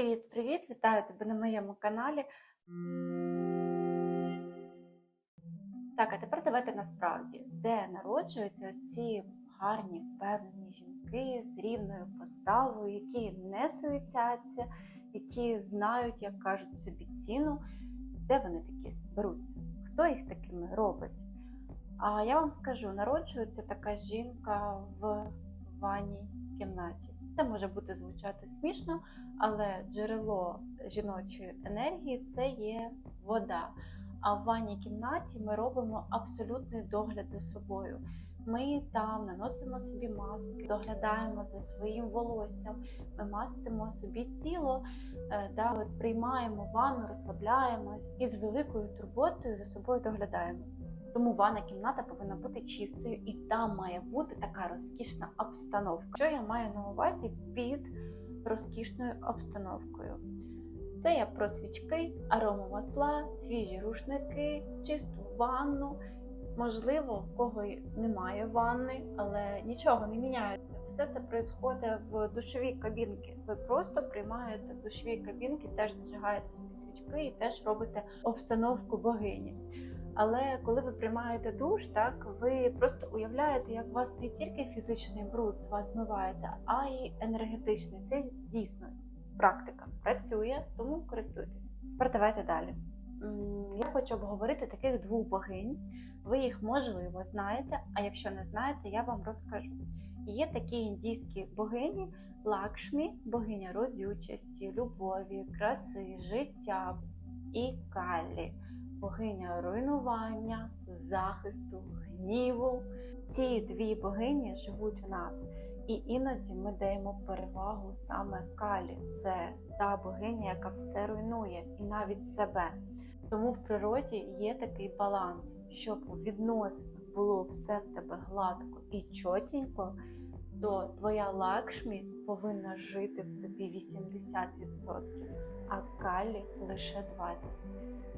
Привіт-привіт! Вітаю тебе на моєму каналі. Так, а тепер давайте насправді, де народжуються ось ці гарні, впевнені жінки з рівною поставою, які не суетяться, які знають, як кажуть собі ціну, де вони такі беруться, хто їх такими робить. А я вам скажу, народжується така жінка в ванній кімнаті. Це може бути звучати смішно, але джерело жіночої енергії це є вода. А в ванній кімнаті ми робимо абсолютний догляд за собою. Ми там наносимо собі маски, доглядаємо за своїм волоссям, ми мастимо собі тіло, е, да, от приймаємо ванну, розслабляємось і з великою турботою за собою доглядаємо. Тому ванна кімната повинна бути чистою, і там має бути така розкішна обстановка. Що я маю на увазі під розкішною обстановкою? Це я про свічки, аромамасла, свіжі рушники, чисту ванну. Можливо, в кого немає ванни, але нічого не міняється. Все це відбувається в душовій кабінці. Ви просто приймаєте в душовій кабінці, теж зажигаєте собі свічки і теж робите обстановку богині. Але коли ви приймаєте душ, так ви просто уявляєте, як у вас не тільки фізичний бруд з вас змивається, а й енергетичний. Це дійсно практика працює, тому користуйтесь. Тепер давайте далі. Я хочу обговорити таких двох богинь. Ви їх можливо знаєте, а якщо не знаєте, я вам розкажу. Є такі індійські богині Лакшмі, богиня родючості, любові, краси, життя і Каллі, богиня руйнування, захисту, гніву. Ці дві богині живуть у нас. І іноді ми даємо перевагу саме Калі. Це та богиня, яка все руйнує, і навіть себе. Тому в природі є такий баланс, щоб у відносинах було все в тебе гладко і чотенько, то твоя лакшмі повинна жити в тобі 80%, а калі лише 20%.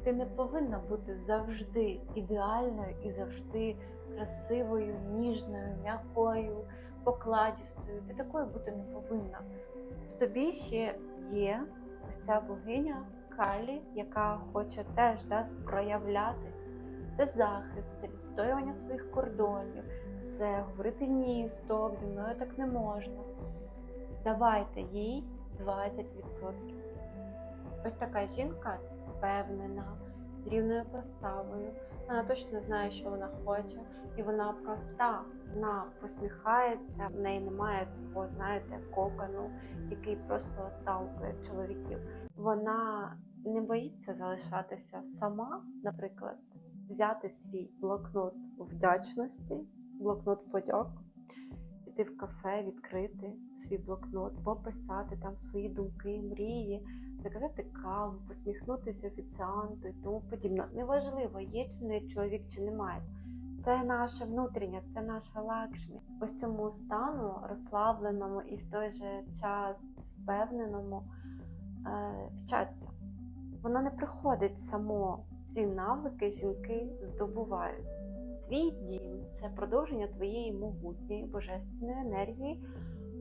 Ти не повинна бути завжди ідеальною і завжди красивою, ніжною, м'якою, покладістою. Ти такою бути не повинна. В тобі ще є ось ця богиня Калі, яка хоче теж да, проявлятись. Це захист, це відстоювання своїх кордонів, це говорити ні, стоп, зі мною так не можна. Давайте їй 20%. Ось така жінка впевнена, з рівною поставою. Вона точно знає, що вона хоче, і вона проста. Вона посміхається, в неї немає цього, знаєте, кокону, який просто отталкує чоловіків. Вона не боїться залишатися сама, наприклад, взяти свій блокнот вдячності, блокнот подяк, піти в кафе, відкрити свій блокнот, пописати там свої думки, мрії, заказати каву, посміхнутися офіціанту і тому подібне. Неважливо, є в неї чоловік чи немає. Це наша внутрішня, це наша лакшмі. Ось цьому стану розслабленому і в той же час впевненому вчаться. Воно не приходить само. Ці навики жінки здобувають. Твій дім це продовження твоєї могутньої божественної енергії.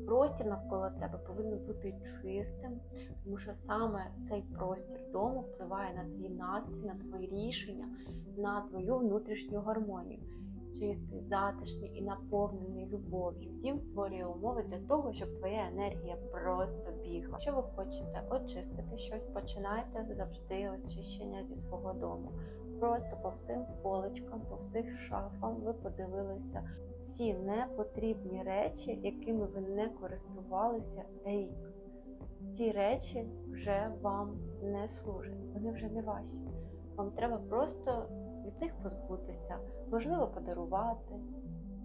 Простір навколо тебе повинен бути чистим, тому що саме цей простір дому впливає на твій настрій, на твої рішення, на твою внутрішню гармонію. Чистий, затишний і наповнений любов'ю. Дім створює умови для того, щоб твоя енергія просто бігла. Якщо ви хочете очистити щось, починайте завжди очищення зі свого дому. Просто по всім поличкам, по всіх шафам ви подивилися всі непотрібні речі, якими ви не користувалися рік. Ці речі вже вам не служать, вони вже не ваші. Вам треба просто від них позбутися, можливо, подарувати,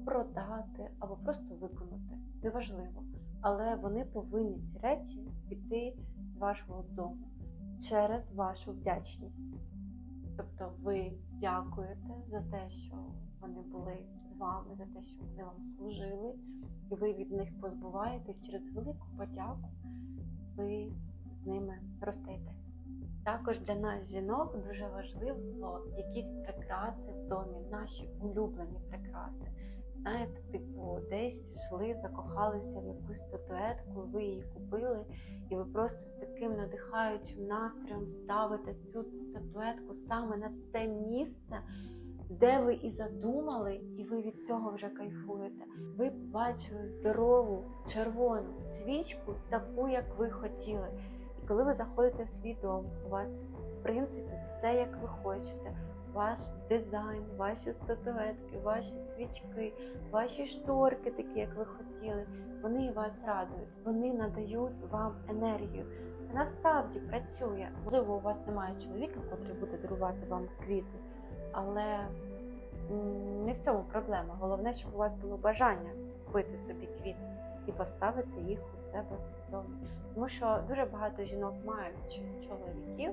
продати або просто виконати. Неважливо. Але вони повинні ці речі піти з вашого дому через вашу вдячність. Тобто ви дякуєте за те, що вони були з вами, за те, що вони вам служили, і ви від них позбуваєтесь через велику подяку, ви з ними розстаєтесь. Також для нас, жінок, дуже важливо якісь прикраси в домі, наші улюблені прикраси. знаєте, типу, десь йшли, закохалися в якусь статуетку, ви її купили, і ви просто з таким надихаючим настроєм ставите цю статуетку саме на те місце, де ви і задумали, і ви від цього вже кайфуєте. Ви бачили здорову червону свічку, таку, як ви хотіли. Коли ви заходите в свій дом, у вас в принципі все як ви хочете. Ваш дизайн, ваші статуетки, ваші свічки, ваші шторки, такі, як ви хотіли, вони вас радують, вони надають вам енергію. Це насправді працює. Можливо, у вас немає чоловіка, котрий буде дарувати вам квіти, але не в цьому проблема. Головне, щоб у вас було бажання купити собі квіти і поставити їх у себе вдома. Тому що дуже багато жінок мають чоловіків,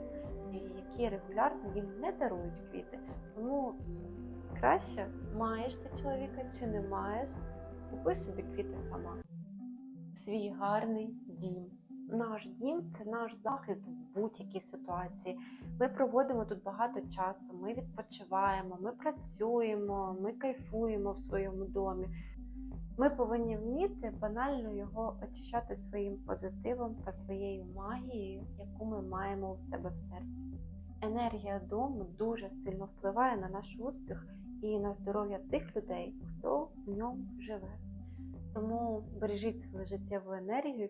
які регулярно їм не дарують квіти. Тому краще маєш ти чоловіка чи не маєш, купи собі квіти сама. Свій гарний дім. Наш дім це наш захист в будь-якій ситуації. Ми проводимо тут багато часу, ми відпочиваємо, ми працюємо, ми кайфуємо в своєму домі. Ми повинні вміти банально його очищати своїм позитивом та своєю магією, яку ми маємо у себе в серці. Енергія дому дуже сильно впливає на наш успіх і на здоров'я тих людей, хто в ньому живе. Тому бережіть свою життєву енергію.